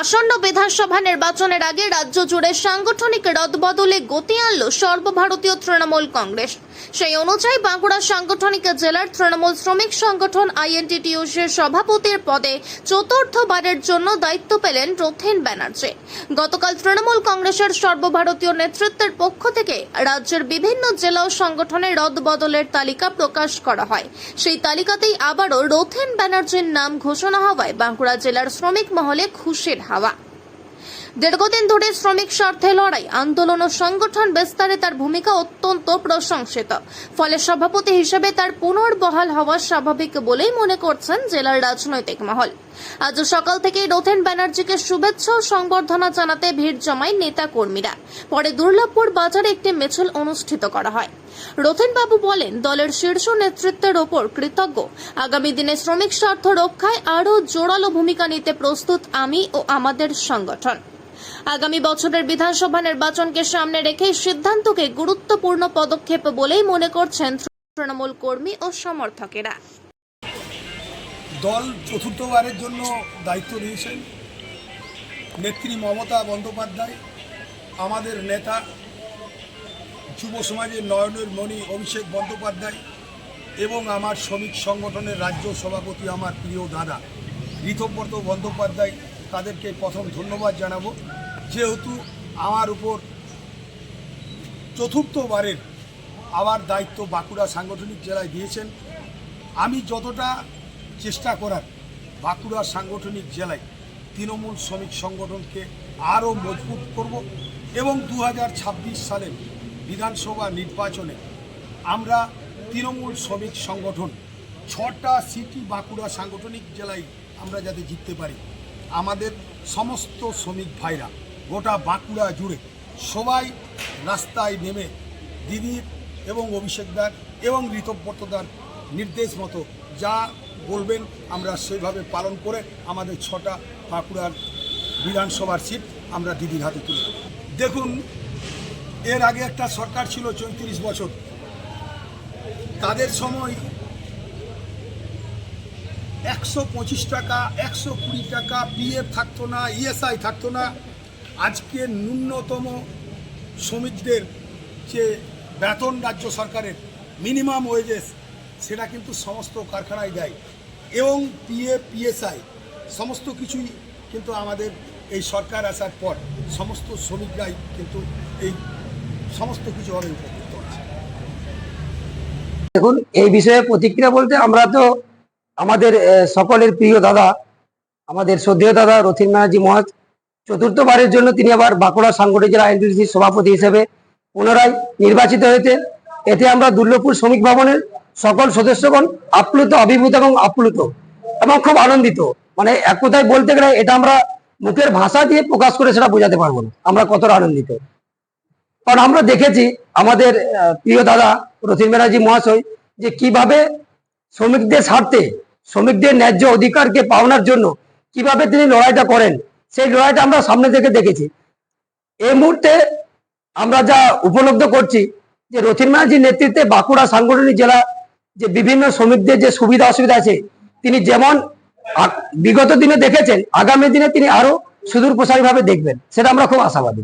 আসন্ন বিধানসভা নির্বাচনের আগে রাজ্য জুড়ে সাংগঠনিক রদবদলে গতি আনল সর্বভারতীয় তৃণমূল কংগ্রেস। সেই অনুযায়ী বাঁকুড়া সাংগঠনিক জেলার তৃণমূল শ্রমিক সংগঠন আইএনটিটিউসির সভাপতির পদে চতুর্থবারের জন্য দায়িত্ব পেলেন রথিন ব্যানার্জি। গতকাল তৃণমূল কংগ্রেসের সর্বভারতীয় নেতৃত্বের পক্ষ থেকে রাজ্যের বিভিন্ন জেলা ও সংগঠনের রদবদলের তালিকা প্রকাশ করা হয়। সেই তালিকাতেই আবারও রথিন ব্যানার্জির নাম ঘোষণা হওয়ায় বাঁকুড়া জেলার শ্রমিক মহলে খুশির হাওয়া। দীর্ঘদিন ধরে শ্রমিক স্বার্থে লড়াই, আন্দোলন ও সংগঠন বিস্তারে তার ভূমিকা অত্যন্ত প্রশংসিত। ফলে সভাপতি হিসেবে তার পুনর্বহাল হওয়া স্বাভাবিক বলেই মনে করছেন জেলার রাজনৈতিক মহল। আজ সকাল থেকেই রথেন ব্যানার্জিকে শুভেচ্ছা ও সংবর্ধনা জানাতে ভিড় জমায় নেতা কর্মীরা পরে দুর্লভপুর বাজারে একটি মিছিল অনুষ্ঠিত করা হয়। রথেনবাবু বলেন, দলের শীর্ষ নেতৃত্বের ওপর কৃতজ্ঞ। আগামী দিনে শ্রমিক স্বার্থ রক্ষায় আরও জোরালো ভূমিকা নিতে প্রস্তুত আমি ও আমাদের সংগঠন। আগামী বছরের বিধানসভা নির্বাচনকে সামনে রেখে সিদ্ধান্তকে গুরুত্বপূর্ণ পদক্ষেপ বলেই মনে করছেন তৃণমূল কর্মী ও সমর্থকেরা। দল চতুর্থবারের জন্য দায়িত্ব নিয়েছেন। নেত্রী মমতা বন্দ্যোপাধ্যায়, আমাদের নেতা, যুব সমাজের নয়নের মণি অভিষেক বন্দ্যোপাধ্যায় এবং আমার শ্রমিক সংগঠনের রাজ্য সভাপতি আমার প্রিয় দাদা, ঋতব্রত বন্দ্যোপাধ্যায় তাদেরকে প্রথম ধন্যবাদ জানাব। যেহেতু আমার উপর চতুর্থবারের আবার দায়িত্ব বাঁকুড়া সাংগঠনিক জেলায় দিয়েছেন, আমি যতটা চেষ্টা করার বাঁকুড়া সাংগঠনিক জেলায় তৃণমূল শ্রমিক সংগঠনকে আরও মজবুত করব এবং দু হাজার ছাব্বিশ সালের বিধানসভা নির্বাচনে আমরা তৃণমূল শ্রমিক সংগঠন ছটা সিটি বাঁকুড়া সাংগঠনিক জেলায় আমরা যাতে জিততে পারি। আমাদের সমস্ত শ্রমিক ভাইরা গোটা বাঁকুড়া জুড়ে সবাই রাস্তায় নেমে দিদির এবং অভিষেকদার এবং ঋতব্রতদার নির্দেশ মতো যা বলবেন আমরা সেইভাবে পালন করে আমাদের ছটা বাঁকুড়ার বিধানসভার সিট আমরা দিদির হাতে তুলে দেখুন, এর আগে একটা সরকার ছিল চৌত্রিশ বছর। তাদের সময় একশো পঁচিশ টাকা, একশো কুড়ি টাকা পিএফ থাকতো না ইএসআই থাকতো না। আজকে ন্যূনতম শ্রমিকদের যে বেতন রাজ্য সরকারের মিনিমাম ওয়েজেস সেটা কিন্তু সমস্ত কারখানায় দেয়। এবং পিএফ পিএসআই সমস্ত কিছুই কিন্তু আমাদের এই সরকার আসার পর সমস্ত শ্রমিকরাই কিন্তু এই সমস্ত কিছুভাবে উপকৃত দেখুন, এই বিষয়ে প্রতিক্রিয়া বলতে আমরা তো আমাদের সকলের প্রিয় দাদা, আমাদের শ্রদ্ধেয় দাদা রথিন ব্যানার্জি মহাজ, চতুর্থবারের জন্য তিনি আবার বাঁকুড়া সাংগঠনিক জেলা আইনটিসির সভাপতি হিসেবে পুনরায় নির্বাচিত হয়েছেন। এতে আমরা দুর্লভপুর শ্রমিক ভবনের সকল সদস্যগণ আপ্লুত, অভিভূত এবং আপ্লুত এবং খুব আনন্দিত। মানে এক কথায় বলতে গেলে এটা আমরা মুখের ভাষা দিয়ে প্রকাশ করে সেটা বোঝাতে পারব না। আমরা কতটা আনন্দিত। কারণ আমরা দেখেছি আমাদের প্রিয় দাদা রথিন ব্যানার্জি মহাশয় যে কীভাবে শ্রমিকদের স্বার্থে শ্রমিকদের ন্যায্য অধিকারকে পাওনার জন্য কীভাবে তিনি লড়াইটা করেন, সেই লড়াইটা আমরা সামনে থেকে দেখেছি। এই মুহূর্তে আমরা যা উপলব্ধ করছি যে রথিন ব্যানার্জির নেতৃত্বে বাঁকুড়া সাংগঠনিক জেলা যে বিভিন্ন শ্রমিকদের যে সুবিধা অসুবিধা আছে, তিনি যেমন বিগত দিনে দেখেছেন, আগামী দিনে তিনি আরও সুদূর প্রসারী ভাবে দেখবেন, সেটা আমরা খুব আশাবাদী।